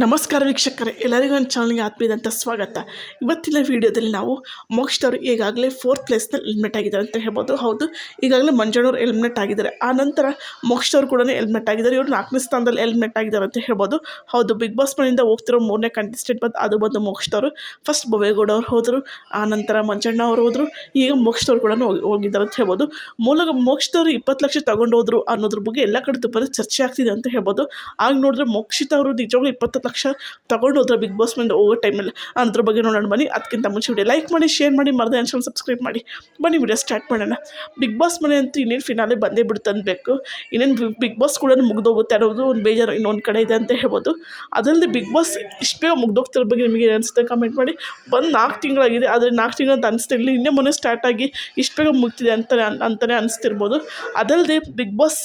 ನಮಸ್ಕಾರ ವೀಕ್ಷಕರೇ, ಎಲ್ಲರಿಗೂ ನನ್ನ ಚಾನಲ್ಗೆ ಆತ್ಮೀಯದಂಥ ಸ್ವಾಗತ. ಇವತ್ತಿನ ವಿಡಿಯೋದಲ್ಲಿ ನಾವು ಮೋಕ್ಷದವರು ಈಗಾಗಲೇ ಫೋರ್ತ್ ಪ್ಲೇಸ್ನಲ್ಲಿ ಎಲಿಮಿನೇಟ್ ಆಗಿದ್ದಾರೆ ಅಂತ ಹೇಳ್ಬೋದು. ಹೌದು, ಈಗಾಗಲೇ ಮಂಜಣ್ಣವ್ರು ಎಲಿಮಿನೇಟ್ ಆಗಿದ್ದಾರೆ. ಆ ನಂತರ ಮೋಕ್ಷದವ್ರು ಕೂಡ ಎಲಿಮಿನೇಟ್ ಆಗಿದ್ದಾರೆ. ಇವರು ನಾಲ್ಕನೇ ಸ್ಥಾನದಲ್ಲಿ ಎಲಿಮಿನೇಟ್ ಆಗಿದ್ದಾರೆ ಅಂತ ಹೇಳ್ಬೋದು. ಹೌದು ಬಿಗ್ ಬಾಸ್ ಮನೆಯಿಂದ ಹೋಗ್ತಿರೋ ಮೂರನೇ ಕಂಟೆಸ್ಟೆಂಟ್ ಬಂದು ಅದು ಬಂದು ಮೋಕ್ಷದವರು ಫಸ್ಟ್ ಬೊವೇಗೌಡ ಅವ್ರು ಹೋದರು, ಆ ನಂತರ ಮಂಜಣ್ಣ ಅವರು ಹೋದರು, ಈಗ ಮೋಕ್ಷದವ್ರು ಕೂಡ ಹೋಗಿ, ಹೋಗಿದ್ದಾರೆ ಅಂತ ಹೇಳ್ಬೋದು. ಮೂಲ ಮೋಕ್ಷದವರು ಇಪ್ಪತ್ತು ಲಕ್ಷ ತಗೊಂಡು ಹೋದರು ಅನ್ನೋದ್ರ ಬಗ್ಗೆ ಎಲ್ಲ ಕಡೆ ತುಂಬ ಚರ್ಚೆ ಆಗ್ತಿದೆ ಅಂತ ಹೇಳ್ಬೋದು. ಆಗ ನೋಡಿದ್ರೆ ಮೋಕ್ಷಿತ ಅವರು ನಿಜವಾಗ್ಲೂ ಇಪ್ಪತ್ತು ಲಕ್ಷ ತಗೊಂಡು ಹೋದ್ರೆ ಬಿಗ್ ಬಾಸ್ ಮೇಲೆ ಹೋಗೋ ಟೈಮಲ್ಲಿ ಅದ್ರ ಬಗ್ಗೆ ನೋಡೋಣ ಬನ್ನಿ. ಅದಕ್ಕಿಂತ ಮುಂಚೆ ವಿಡಿಯೋ ಲೈಕ್ ಮಾಡಿ ಶೇರ್ ಮಾಡಿ, ಮರದ ಚಾನಲ್ ಸಬ್ಸ್ಕ್ರೈಬ್ ಮಾಡಿ. ಬನ್ನಿ ವಿಡಿಯೋ ಸ್ಟಾರ್ಟ್ ಮಾಡೋಣ. ಬಿಗ್ ಬಾಸ್ ಮನೆ ಅಂತೂ ಇನ್ನೇನು ಫಿನಾಲೆ ಬಂದೇ ಬಿಡುತ್ತೆ ಅನ್ಬೇಕು. ಇನ್ನೇನು ಬಿಗ್ ಬಾಸ್ ಕೂಡ ಮುಗ್ದೋಗುತ್ತೆ ಅನ್ನೋದು ಒಂದು ಬೇಜಾರು ಇನ್ನೊಂದು ಕಡೆ ಇದೆ ಅಂತ ಹೇಳ್ಬೋದು. ಅದಲ್ಲದೆ ಬಿಗ್ ಬಾಸ್ ಇಷ್ಟು ಬೇಗ ಮುಗ್ದೋಗ್ತಿರೋ ಬಗ್ಗೆ ನಿಮಗೆ ಏನು ಅನಿಸುತ್ತೆ ಕಮೆಂಟ್ ಮಾಡಿ. ಬಂದು ನಾಲ್ಕು ತಿಂಗಳಾಗಿದೆ. ಆದರೆ ನಾಲ್ಕು ತಿಂಗಳು ಅಂತ ಅನಿಸ್ತಿರ್ಲಿಲ್ಲ ಇನ್ನೇ ಮೊನ್ನೆ ಸ್ಟಾರ್ಟ್ ಆಗಿ ಇಷ್ಟು ಬೇಗ ಮುಗ್ತಿದೆ ಅಂತಲೇ ಅಂತಲೇ ಅನಿಸ್ತಿರ್ಬೋದು. ಅದಲ್ಲದೆ ಬಿಗ್ ಬಾಸ್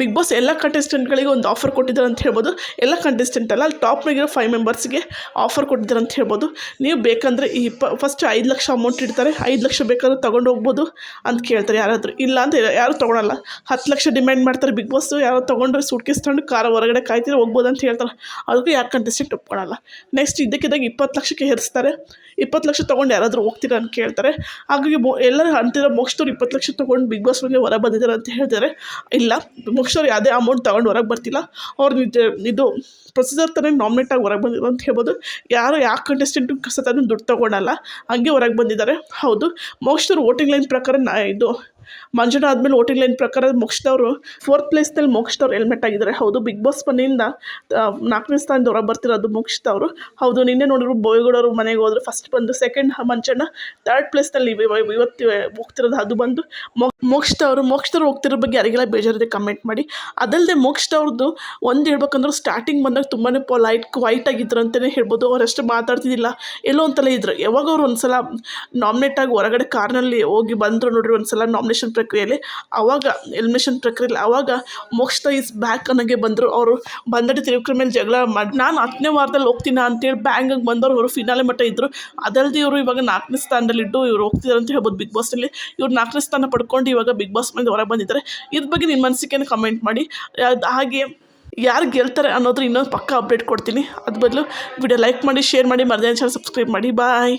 ಬಿಗ್ ಬಾಸ್ ಎಲ್ಲ ಕಂಟೆಸ್ಟೆಂಟ್ಗಳಿಗೆ ಒಂದು ಆಫರ್ ಕೊಟ್ಟಿದ್ದಾರೆ ಅಂತ ಹೇಳ್ಬೋದು. ಎಲ್ಲ ಕಂಟೆಸ್ಟೆಂಟ್ ಅಲ್ಲ, ಅಲ್ಲಿ ಟಾಪ್ನಾಗಿರೋ ಫೈವ್ ಮೆಂಬರ್ಸ್ಗೆ ಆಫರ್ ಕೊಟ್ಟಿದ್ದಾರೆ ಅಂತ ಹೇಳ್ಬೋದು. ನೀವು ಬೇಕಂದರೆ ಈ ಪ ಫಸ್ಟ್ ಐದು ಲಕ್ಷ ಅಮೌಂಟ್ ಇಡ್ತಾರೆ. ಐದು ಲಕ್ಷ ಬೇಕಾದ್ರೆ ತೊಗೊಂಡು ಹೋಗ್ಬೋದು ಅಂತ ಕೇಳ್ತಾರೆ ಯಾರಾದರೂ. ಇಲ್ಲ ಅಂತ ಯಾರು ತೊಗೊಳಲ್ಲ. ಹತ್ತು ಲಕ್ಷ ಡಿಮ್ಯಾಂಡ್ ಮಾಡ್ತಾರೆ ಬಿಗ್ ಬಾಸ್ ಯಾರೋ ತೊಗೊಂಡ್ರೆ ಸೂಟ್ಕೇಸ್ ತಗೊಂಡು ಕಾರ ಹೊರಗಡೆ ಕಾಯ್ತೀರ ಹೋಗ್ಬೋದು ಅಂತ ಹೇಳ್ತಾರೆ. ಅದಕ್ಕೆ ಯಾರು ಕಂಟೆಸ್ಟೆಂಟ್ ಒಪ್ಕೊಳ್ಳಲ್ಲ ನೆಕ್ಸ್ಟ್ ಇದಕ್ಕಿದ್ದಾಗ ಇಪ್ಪತ್ತು ಲಕ್ಷಕ್ಕೆ ಹೇರಿಸ್ತಾರೆ ಇಪ್ಪತ್ತು ಲಕ್ಷ ತೊಗೊಂಡು ಯಾರಾದರೂ ಹೋಗ್ತೀರಾ ಅಂತ ಕೇಳ್ತಾರೆ. ಹಾಗಾಗಿ ಎಲ್ಲರೂ ಅಂತಿರೋ ಮೋಕ್ಷದವ್ರು ಇಪ್ಪತ್ತು ಲಕ್ಷ ತೊಗೊಂಡು ಬಿಗ್ ಬಾಸ್ ಮೇಲೆ ಹೊರ ಬಂದಿದ್ದಾರೆ ಅಂತ ಹೇಳ್ತಾರೆ. ಇಲ್ಲ ಮೋಕ್ಷದವ್ರು ಯಾವುದೇ ಅಮೌಂಟ್ ತಗೊಂಡು ಹೊರಗೆ ಬರ್ತಿಲ್ಲ. ಅವ್ರು ನಿಜ ಇದು ಪ್ರೊಸೀಜರ್ ಥರ ನಾಮಿನೇಟ್ ಆಗಿ ಹೊರಗೆ ಬಂದಿರೋ ಅಂತ ಹೇಳ್ಬೋದು. ಯಾರು ಯಾವ ಕಂಟೆಸ್ಟೆಂಟು ಸತನು ದುಡ್ಡು ತೊಗೊಳಲ್ಲ ಹಂಗೆ ಹೊರಗೆ ಬಂದಿದ್ದಾರೆ. ಹೌದು, ಮೋಕ್ಷದವ್ರು ವೋಟಿಂಗ್ ಲೈನ್ ಪ್ರಕಾರ ನಾ ಇದು ಮಂಜುನ ಆದಮೇಲೆ ವೋಟಿಂಗ್ ಲೈನ್ ಪ್ರಕಾರ ಮೋಕ್ಷದವರು ಫೋರ್ತ್ ಪ್ಲೇಸ್ನಲ್ಲಿ ಮೋಕ್ಷದವ್ರು ಹೆಲ್ಮೆಟ್ ಆಗಿದ್ದಾರೆ. ಹೌದು ಬಿಗ್ ಬಾಸ್ ಮನೆಯಿಂದ ನಾಲ್ಕನೇ ಸ್ಥಾನದ ಹೊರ ಬರ್ತಿರೋದು ಮೋಕ್ಷದವರು ಹೌದು, ನಿನ್ನೆ ನೋಡಿದ್ರು ಬೋಯಗೌಡರು ಮನೆಗೆ ಹೋದ್ರು. ಫಸ್ಟ್ ಬಂದು ಸೆಕೆಂಡ್ ಮಂಜಣ್ಣ ಥರ್ಡ್ ಪ್ಲೇಸ್ನಲ್ಲಿ ಇವತ್ತು ಹೋಗ್ತಿರೋದು, ಅದು ಬಂದು ಮೋಕ್ಷದವರು ಮೋಕ್ಷದವ್ರು ಹೋಗ್ತಿರೋ ಬಗ್ಗೆ ಯಾರಿಗೆಲ್ಲ ಬೇಜಾರಿದೆ ಕಮೆಂಟ್ ಮಾಡಿ. ಅದಲ್ಲದೆ ಮೋಕ್ಷದವ್ರದ್ದು ಒಂದು ಹೇಳ್ಬೇಕಂದ್ರೆ ಸ್ಟಾರ್ಟಿಂಗ್ ಬಂದಾಗ ತುಂಬಾ ಪೊಲೈಟ್ ಕ್ವೈಟ್ ಆಗಿದ್ರು ಅಂತಲೇ ಹೇಳ್ಬೋದು. ಅವರಷ್ಟು ಮಾತಾಡ್ತಿದ್ದಿಲ್ಲ. ಎಲ್ಲೋ ಅಂತಲೇ ಇದ್ರು. ಯಾವಾಗ ಅವ್ರು ಒಂದ್ಸಲ ನಾಮಿನೇಟ್ ಆಗಿ ಹೊರಗಡೆ ಕಾರ್ನಲ್ಲಿ ಹೋಗಿ ಬಂದರು ನೋಡ್ರಿ ಒಂದು ಸಲ ನಾಮಿನೇಷನ್ ಪ್ರಕ್ರಿಯೆಯಲ್ಲಿ ಆವಾಗ ಎಲಿಮಿನೇಷನ್ ಪ್ರಕ್ರಿಯೆಯಲ್ಲಿ ಆವಾಗ ಮೋಕ್ಷದ ಇಸ್ ಬ್ಯಾಕ್ ಅನ್ನೋಗೆ ಬಂದರು. ಅವರು ಬಂದಡಿ ತಿರುಗ್ರ ಮೇಲೆ ಜಗಳ ಮಾಡಿ, ನಾನು ಹತ್ತನೇ ವಾರದಲ್ಲಿ ಹೋಗ್ತೀನಿ ಅಂತೇಳಿ ಬ್ಯಾಂಗಾಗಿ ಬಂದವರು ಅವರು ಫಿನಾಲೆ ಮಟ್ಟ ಇದ್ದರು ಅದಲ್ಲದೆ ಇವರು ಇವಾಗ ನಾಲ್ಕನೇ ಸ್ಥಾನದಲ್ಲಿಟ್ಟು ಇವರು ಹೋಗ್ತಿದ್ದಾರೆ ಅಂತ ಹೇಳ್ಬೋದು ಬಿಗ್ ಬಾಸ್ನಲ್ಲಿ ಇವ್ರು ನಾಲ್ಕನೇ ಸ್ಥಾನ ಪಡ್ಕೊಂಡು ಇವಾಗ ಬಿಗ್ ಬಾಸ್ ಮೇಲೆ ಹೊರಗೆ ಬಂದಿದ್ದಾರೆ. ಇದ್ರ ಬಗ್ಗೆ ನಿಮ್ಮ ಮನಸ್ಸಿಗೆ ಕಮೆಂಟ್ ಮಾಡಿ. ಹಾಗೆ ಯಾರು ಗೆಲ್ತಾರೆ ಅನ್ನೋದ್ರ ಇನ್ನೊಂದು ಪಕ್ಕ ಅಪ್ಡೇಟ್ ಕೊಡ್ತೀನಿ. ಅದು ಬದಲು ವಿಡಿಯೋ ಲೈಕ್ ಮಾಡಿ ಶೇರ್ ಮಾಡಿ, ಮರದೇ ಚಾನಲ್ ಸಬ್ಸ್ಕ್ರೈಬ್ ಮಾಡಿ. ಬಾಯ್